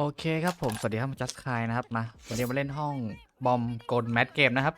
โอเคครับผม สวัสดีครับจัสคายนะครับ มา วันนี้มาเล่นห้องบอมกลแมทเกมนะครับ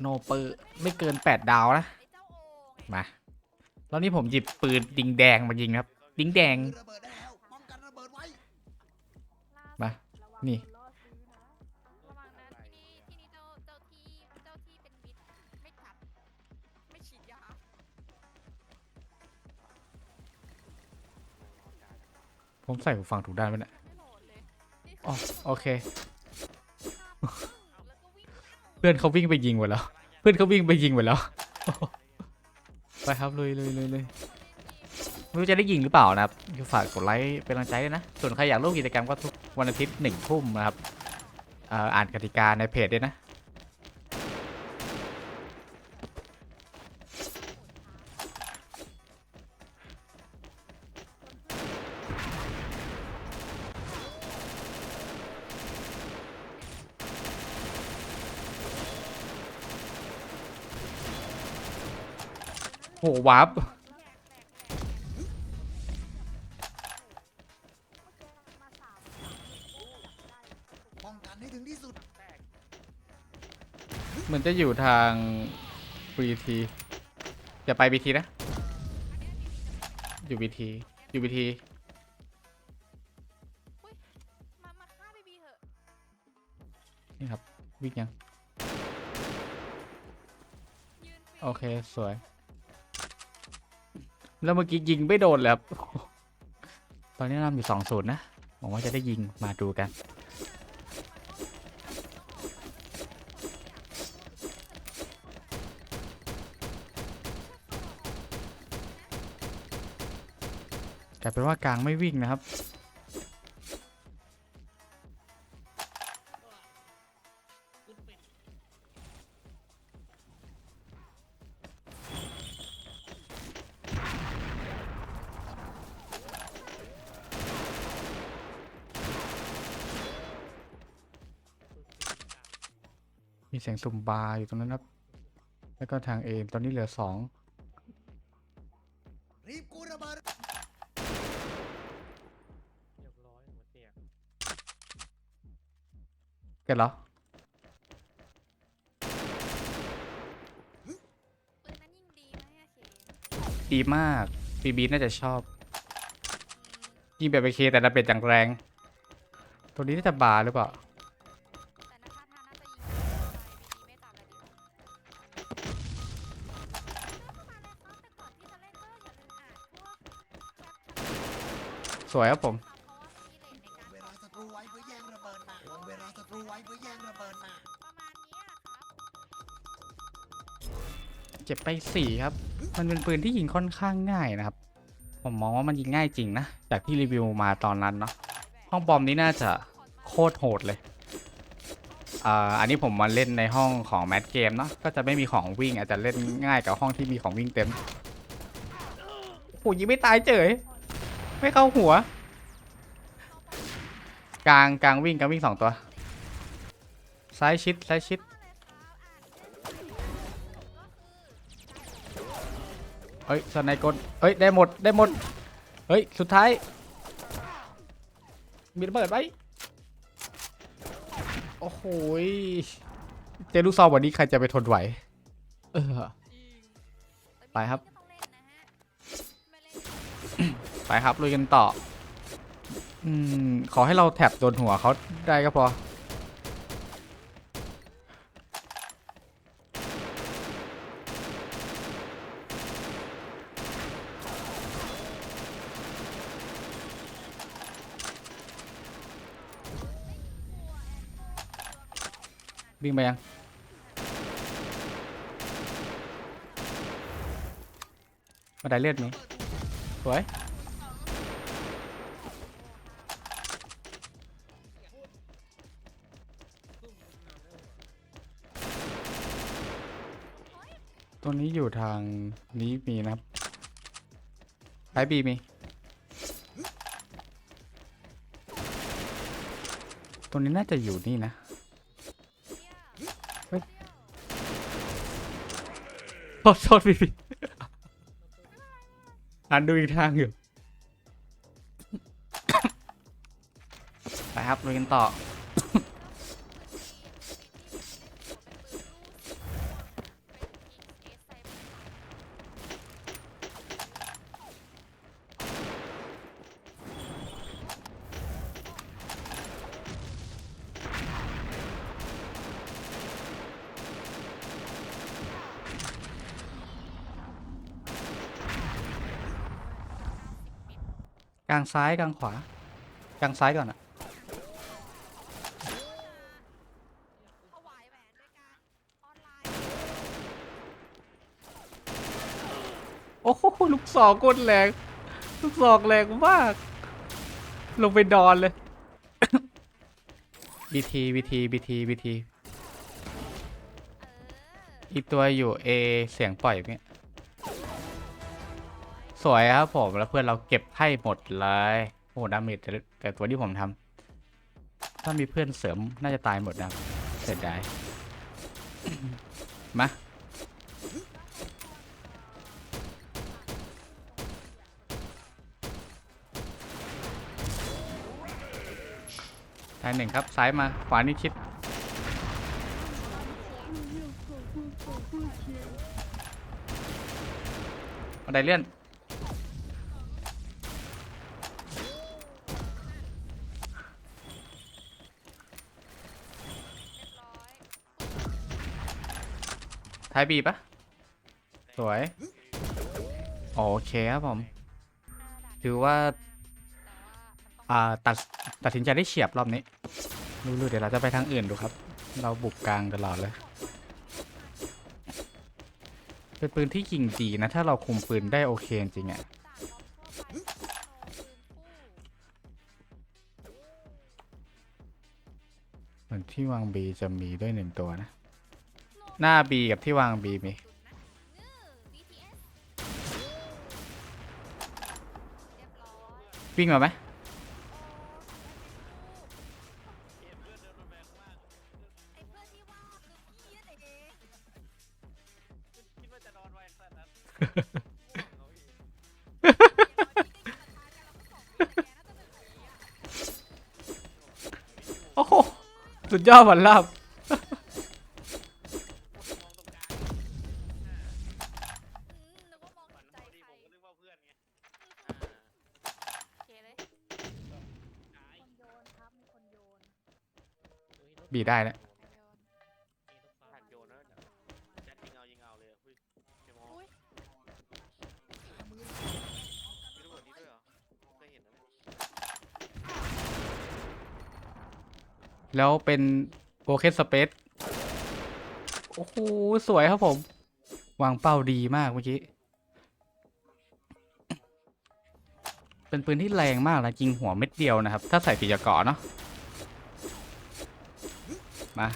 โนเปอร์ไม่เกิน 8 ดาวนะ มา แล้วนี่ผมหยิบปืนดิงแดงมายิงครับ ดิงแดง มา นี่ ผมใส่หูฟังถูกด้านไหมเนี่ยไม่โอ๋อโอเค เพื่อนเขาวิ่งไปยิงหมดแล้ว เพื่อนเขาวิ่งไปยิงหมดแล้ว ไปครับเลยเลยเลยเลยไม่รู้จะได้ยิงหรือเปล่านะครับฝากกดไลค์เป็นกำลังใจด้วยนะ ส่วนใครอยากร่วมกิจกรรมก็ทุกวันอาทิตย์หนึ่งทุ่มนะครับอ่านกติกาในเพจด้วยนะ วาร์ปป้องกันให้ถึงที่สุดเหมือนจะอยู่ทาง BT จะไป BT นะ อยู่ BT อยู่ BT มามาฆ่าบีบีเถอะนี่ครับวิ่งยัง ยืน โอเค สวย แล้วเมื่อกี้ยิงไม่โดนเลยครับ ตอนนี้นำอยู่สองศูนย์นะหวังว่าจะได้ยิงมาดูกัน กลายเป็นว่ากลางไม่วิ่งนะครับ สียงสุ่มบาร์อยู่ตรงนั้นครับ แล้วก็ทางเอตอนนี้เหลือสองรีบกูระเบิดเรียบร้อยหัวเตียงเกิดเหรอปืนนั้นยิงดีไหมอะเคดีมากบีบีน่าจะชอบยิงแบบไปเคแต่ละเป็ดอย่างแรง ตัวนี้น่าจะบาหรือเปล่า สวยครับผม เวลาศัตรูไว้เพื่อแย่งระเบิดมาเวลาศัตรูไว้เพื่อแย่งระเบิดมาเนี้ยครับเจ็บไปสี่ครับ มันเป็นปืนที่ยิงค่อนข้างง่ายนะครับ ผมมองว่ามันยิงง่ายจริงนะ จากที่รีวิวมาตอนนั้นเนาะ ห้องบอมนี้น่าจะโคตรโหดเลยอ่าอันนี้ผมมาเล่นในห้องของแมทเกมเนาะ ก็จะไม่มีของวิ่งอาจจะเล่นง่ายกับห้องที่มีของวิ่งเต็มโอ้โหยิงไม่ตายเฉย ไม่เข้าหัว กลางกลางวิ่งกลางวิ่งสองตัว ซ้ายชิดซ้ายชิด เฮ้ยสไนกลเฮ้ย ได้หมดได้หมด เฮ้ย สุดท้าย มีระเบิดไหมโอ้โหยเจอลูกซองวันนี้ใครจะไปทนไหว เออ ไปครับ ไม่เล่นไปครับลุยกันต่ออืมขอให้เราแท็บโดนหัวเขาได้ก็พอ วิ่งไปยังมาได้เลือดไหมสวย ตัวนี้อยู่ทางนี้มีนะครับไอบีมี ตัวนี้น่าจะอยู่นี่นะ เฮ้ยโทษโทษพี่พี่อ่านดูอีกทางอยู่ ไปครับลุยกันต่อ กลางซ้ายกลางขวากลางซ้ายก่อนอะถวายแหวนด้วยการออนไลน์โอ้โหลูกศอกกดแรงลูกศอกแรงมาก ลงไปดอนเลยบีทีบีทีบีทีบีทีเอออีกตัวอยู่ A เสียงปล่อยอย่างเงี้ย สวยครับผมแล้วเพื่อนเราเก็บให้หมดเลยโอ้ดาเมจแต่แต่ตัวที่ผมทำถ้ามีเพื่อนเสริมน่าจะตายหมดนะครับเสียดายมาทายหนึ่งครับ ซ้ายมา ขวานี่ชิด บันไดเลื่อน เรียบร้อย ท้ายบีปะสวย โอเคครับผม ถือว่าแต่ว่ามันต้องอ่า ตัด ตัดสินใจได้เฉียบรอบนี้รู้ๆเดี๋ยวเราจะไปทางอื่นดูครับ เราบุกกลางตลอดเลย เป็นปืนที่ยิงดีนะ ถ้าเราคุมปืนได้โอเคจริงอะด่านล็อกทั่วไปโนปืนคู่เหมือนที่วางบีจะมีด้วยหนึ่งตัวนะ หน้าบีกับที่วางบีมีวิ่งมาไหมโอ้โหสุดยอดวันลาบ นึกว่ามอง ฝัน ใจ พอดี ใคร ผมก็นึกว่าเพื่อนไง โอเคเลย บี ได้แล้วหันโยนแล้วแจ็คยิงเอายิงเอาเลยอุ้ยเจมองมีระเบิดนี้ด้วยเหรอเคยเห็นนะแล้วเป็นโบเ e สเปซโอ้โห สวยครับผม วางเป้าดีมากเมื่อกี้ เป็นปืนที่แรงมากนะยิงหัวเม็ดเดียวนะครับ ถ้าใส่ปีกเกาะเนาะ มา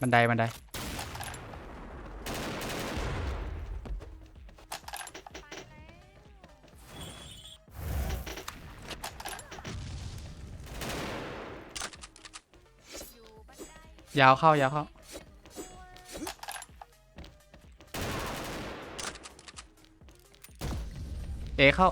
บันไดบันไดอยู่บันได ยาวเข้า ยาวเข้าเอเข้า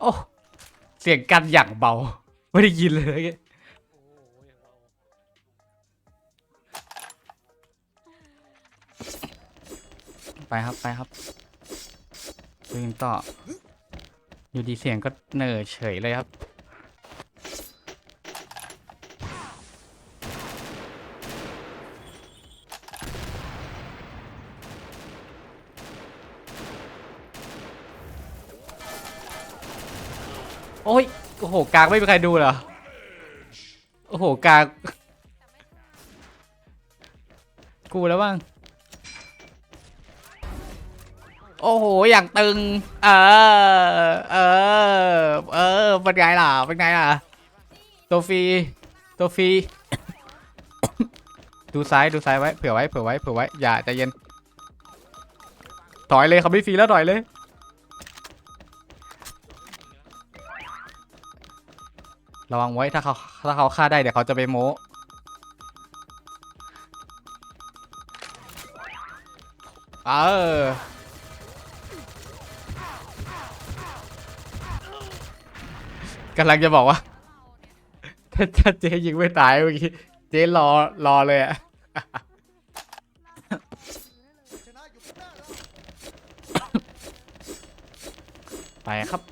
โอ้เสียงกันอย่างเบา ไม่ได้ยินเลยไปครับไปครับดึงต่อ อยู่ดีเสียงก็เหน่อเฉยเลยครับ โอ้ย โอ้โหกลางไม่มีใครดูเหรอ โอ้โหกลาง กูแล้วบ้าง โอ้โห อย่างตึง เออ เออ เออ เป็นไงล่ะ เป็นไงล่ะตัวฟีตัวฟีดูซ้ายดูซ้ายไว้ เผื่อไว้ เผื่อไว้ เผื่อไว้ อย่าใจเย็น ถอยเลยเขาไม่ฟรีแล้วถอยเลย ระวังไว้ถ้าเขาถ้าเขาฆ่าได้เดี๋ยวเขาจะไปโม้เออกำลังจะบอกว่า ถ้าถ้าเจ๊ยิงไม่ตายเมื่อกี้เจ๊รอรอเลยอะไปครับ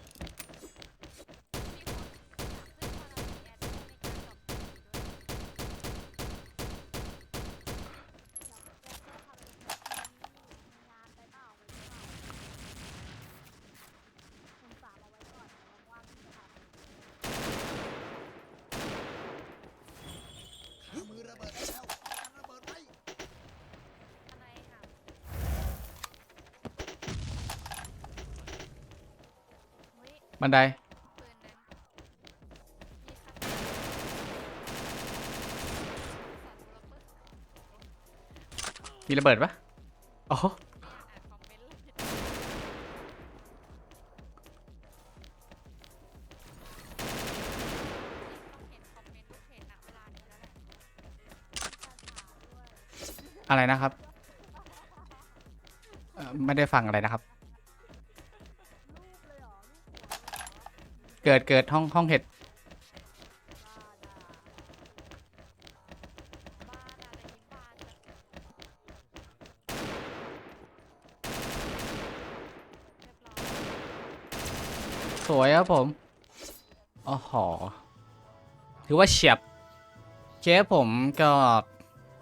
ขามือระเบิดได้แล้วป้องกันระเบิดไว้ อะไรค่ะเฮ้ย บันได ปืนนั้นมีค่ะสอนดูระเบิดมีระเบิดปะอ๋อ อ่านคอมเมนต์เลยต้อะอะไรนะครับเอ่อไม่ได้ฟังอะไรนะครับ เกิดเกิดห้องห้องเห็ด สวยครับผมอ๋อหอถือว่าเฉียบเคสผมก็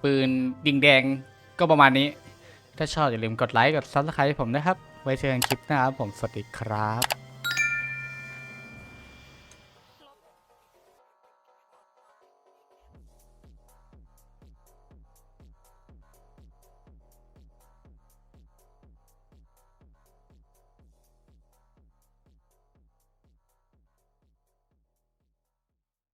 ปืนดิงแดงก็ประมาณนี้ ถ้าชอบอย่าลืมกดไลค์ กดซับสไครต์ผมนะครับ ไว้เจอกันคลิปหน้าครับผม สวัสดีครับ